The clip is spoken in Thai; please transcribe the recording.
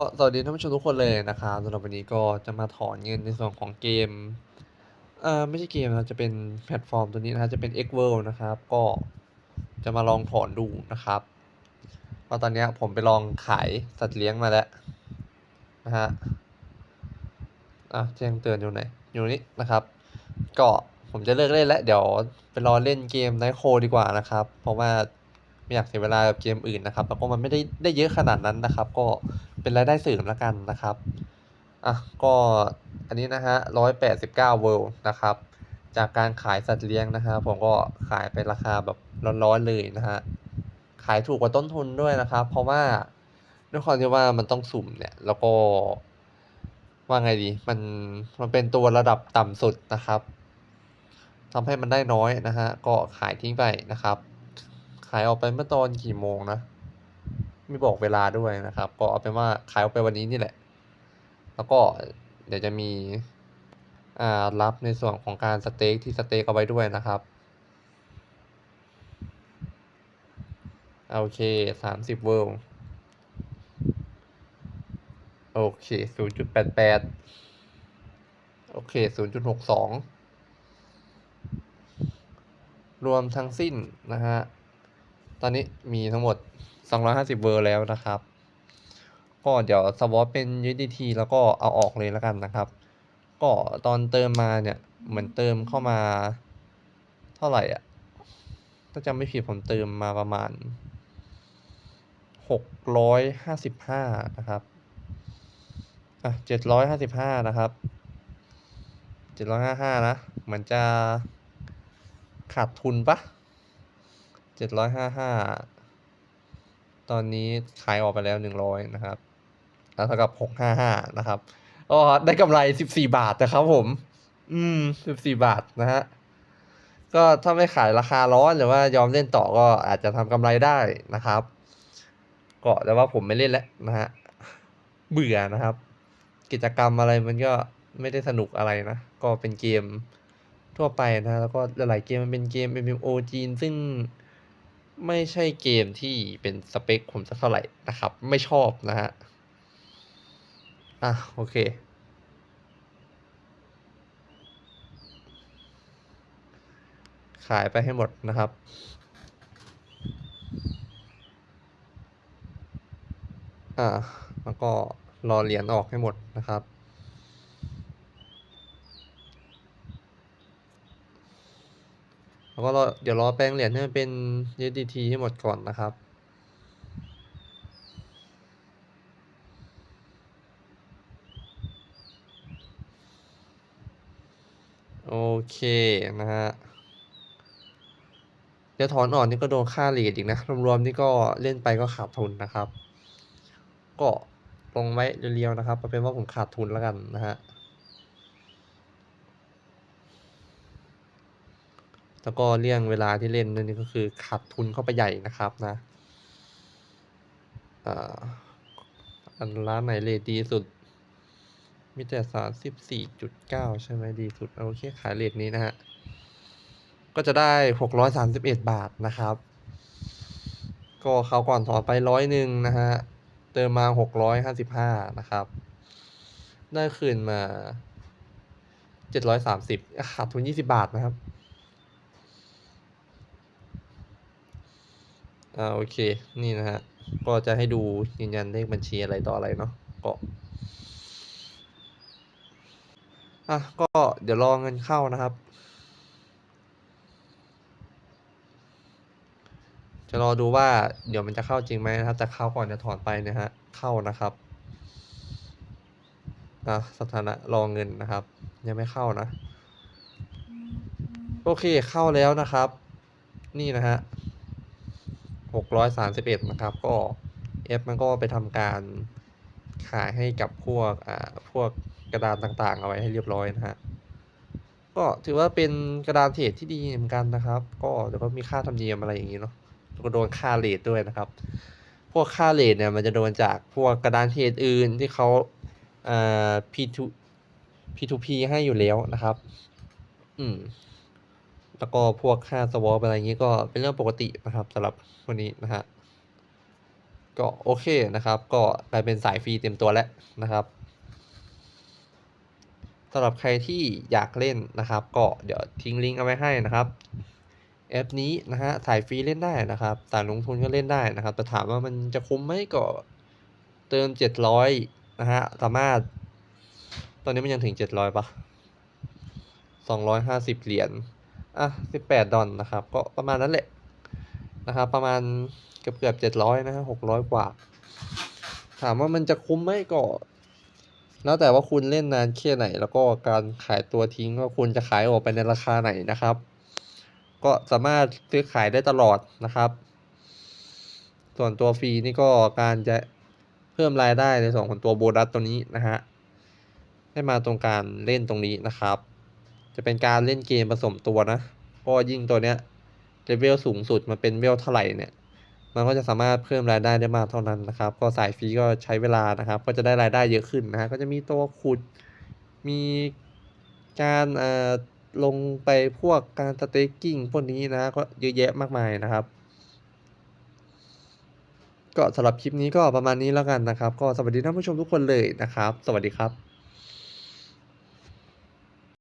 ก็สวัสดีท่านผู้ชมทุกคนเลยนะครับสำหรับวันนี้ก็จะมาถอนเงินในส่วนของเกม เอ่อไม่ใช่เกมนะจะเป็นแพลตฟอร์มตัวนี้นะจะเป็น X World นะครับ ก็จะมาลองถอนดูนะครับเพราะตอนนี้ผมไปลองขายสัตว์เลี้ยงมาแล้วนะฮะอะแจ้งเตือนอยู่ไหนอยู่นี่นะครับ ก็ผมจะเลิกเล่นแล้วเดี๋ยวไปรอเล่นเกมไนโคดีกว่านะครับ เพราะว่า ไม่อยากเสียเวลากับเกมอื่นนะครับแล้วก็มันไม่ได้ได้เยอะขนาดนั้นนะครับ ก็เป็นรายได้เสริมแล้วกันนะครับอะก็อันนี้นะฮะร้อยแปดสิบเก้าเวิลนะครับ จากการขายสัตว์เลี้ยงนะฮะผมก็ขายไปราคาแบบร้อนๆเลยนะฮะขายถูกกว่าต้นทุนด้วยนะครับ เพราะว่าด้วยความที่ว่ามันต้องสุ่มเนี่ยแล้วก็ว่าไงดีมันมันเป็นตัวระดับต่ำสุดนะครับทำให้มันได้น้อยนะฮะก็ขายทิ้งไปนะครับายออกไปเมื่อตอนกี่โมงนะ ไม่บอกเวลาด้วยนะครับ ก็เอาเป็นว่าขายออกไปวันนี้นี่แหละ แล้วก็เดี๋ยวจะมีอ่ารับในส่วนของการสเต็กที่สเต็กเอาไว้ด้วยนะครับโอเคสามสิบเวิลโอเคศูนย์จุดแปดแปดโอเคศูนย์จุดหกสองรวมทั้งสิ้นนะฮะ ตอนนี้มีทั้งหมด 250 เวอร์แล้วนะครับ ก็เดี๋ยวสวอปเป็น USDT แล้วก็เอาออกเลยแล้วกันนะครับ ก็ตอนเติมมาเนี่ยเหมือนเติมเข้ามาเท่าไหร่อะ ถ้าจำไม่ผิดผมเติมมาประมาณ 655 นะครับ อะ 755 นะครับ 755 นะ เหมือนจะขาดทุนปะ 755ตอนนี้ขายออกไปแล้ว100นะครับแล้วเท่ากับ655นะครับก็ได้กำไร14บสี่บาทนะครับผม อืม14บสี่บาทนะฮะก็ถ้าไม่ขายราคาร้อนหรือว่ายอมเล่นต่อก็อาจจะทำกำไรได้นะครับ ก็แต่ว่าผมไม่เล่นแล้วนะฮะเบื่อนะครับ กิจกรรมอะไรมันก็ไม่ได้สนุกอะไรนะ ก็เป็นเกมทั่วไปนะ แล้วก็หลายเกมมันเป็นเกม MMO จีนซึ่ง ไม่ใช่เกมที่เป็นสเปคผมสักเท่าไหร่นะครับ ไม่ชอบนะฮะ อะ โอเค ขายไปให้หมดนะครับอ่าแล้วก็รอเหรียญออกให้หมดนะครับ แล้วก็เดี๋ยวรอแปลงเหรียญให้มันเป็น USDT ให้หมดก่อนนะครับโอเคนะฮะ เดี๋ยวถอนออกนี่ก็โดนค่าเหรียญอีกนะ รวมๆนี่ก็เล่นไปก็ขาดทุนนะครับ ก็ลงไว้เรียวๆนะครับเป็นว่าผมขาดทุนแล้วกันนะฮะ แล้วก็เลี่ยงเวลาที่เล่นนั่นนี่ก็คือขาดทุนเข้าไปใหญ่นะครับนะอันร้านไหนเลทดีสุด มีแต่สามสิบสี่จุดเก้าใช่ไหมดีสุดโอเคขายเลทนี้นะฮะ ก็จะได้หกร้อยสามสิบเอ็ดบาทนะครับ ก็เขาก่อนถอนไปร้อยหนึ่งนะฮะ เติมมาหกร้อยห้าสิบห้านะครับ ได้คืนมาเจ็ดร้อยสามสิบขาดทุนยี่สิบาทนะครับ อ่าโอเค นี่นะฮะ ก็จะให้ดูยืนยันเลขบัญชีอะไรต่ออะไรเนาะก็อะก็เดี๋ยวรอเงินเข้านะครับ จะรอดูว่าเดี๋ยวมันจะเข้าจริงไหมนะครับ แต่เข้าก่อนจะถอนไปนะฮะ เข้านะครับอะสถานะรอเงินนะครับ ยังไม่เข้านะ โอเคเข้าแล้วนะครับ นี่นะฮะ หกร้อยสามสิบเอ็ดนะครับ ก็เอฟมันก็ไปทำการขายให้กับพวกอ่าพวกกระดานต่างๆ เอาไว้ให้เรียบร้อยนะฮะก็ถือว่าเป็นกระดานเทรดที่ดีเหมือนกันนะครับ ก็เดี๋ยวก็มีค่าธรรมเนียมอะไรอย่างนี้เนาะก็โดนค่าเลทด้วยนะครับ พวกค่าเลทเนี่ยมันจะโดนจากพวกกระดานเทรดอื่นที่เขาอ่า P2 P2P ให้อยู่แล้วนะครับ อืม แล้วก็พวกค่าสวอปอะไรอย่างนี้ก็เป็นเรื่องปกตินะครับสำหรับวันนี้นะฮะก็โอเคนะครับ ก็กลายเป็นสายฟรีเต็มตัวแล้วนะครับสำหรับใครที่อยากเล่นนะครับ ก็เดี๋ยวทิ้งลิงก์เอาไว้ให้นะครับแอปนี้นะฮะสายฟรีเล่นได้นะครับสายลงทุนก็เล่นได้นะครับ แต่ถามว่ามันจะคุ้มไหมก็เติมเจ็ดร้อยนะฮะสามารถ ตอนนี้มันยังถึงเจ็ดร้อยปะสองร้อยห้าสิบเหรียญ อะสิบแปดดอลนะครับ ก็ประมาณนั้นแหละนะครับ ประมาณเกือบเกือบเจ็ดร้อยนะฮะหกร้อยกว่า ถามว่ามันจะคุ้มไหมก็แล้วแต่ว่าคุณเล่นนานแค่ไหน แล้วก็การขายตัวทิ้งว่าคุณจะขายออกไปในราคาไหนนะครับ ก็สามารถซื้อขายได้ตลอดนะครับ ส่วนตัวฟรีนี่ก็การจะเพิ่มรายได้ในส่วนของตัวโบนัสตัวนี้นะฮะให้มาตรงการเล่นตรงนี้นะครับ จะเป็นการเล่นเกมผสมตัวนะก็ยิ่งตัวเนี้ยเลเวลสูงสุดมันเป็นเวลเท่าไหร่เนี่ย มันก็จะสามารถเพิ่มรายได้ได้มากเท่านั้นนะครับ ก็สายฟรีก็ใช้เวลานะครับ ก็จะได้รายได้เยอะขึ้นนะฮะก็จะมีตัวขุด มีการเอ่อลงไปพวกการสเต็กกิ้งพวกนี้นะก็เยอะแยะมากมายนะครับก็สำหรับคลิปนี้ก็ประมาณนี้แล้วกันนะครับ ก็สวัสดีท่านผู้ชมทุกคนเลยนะครับ สวัสดีครับ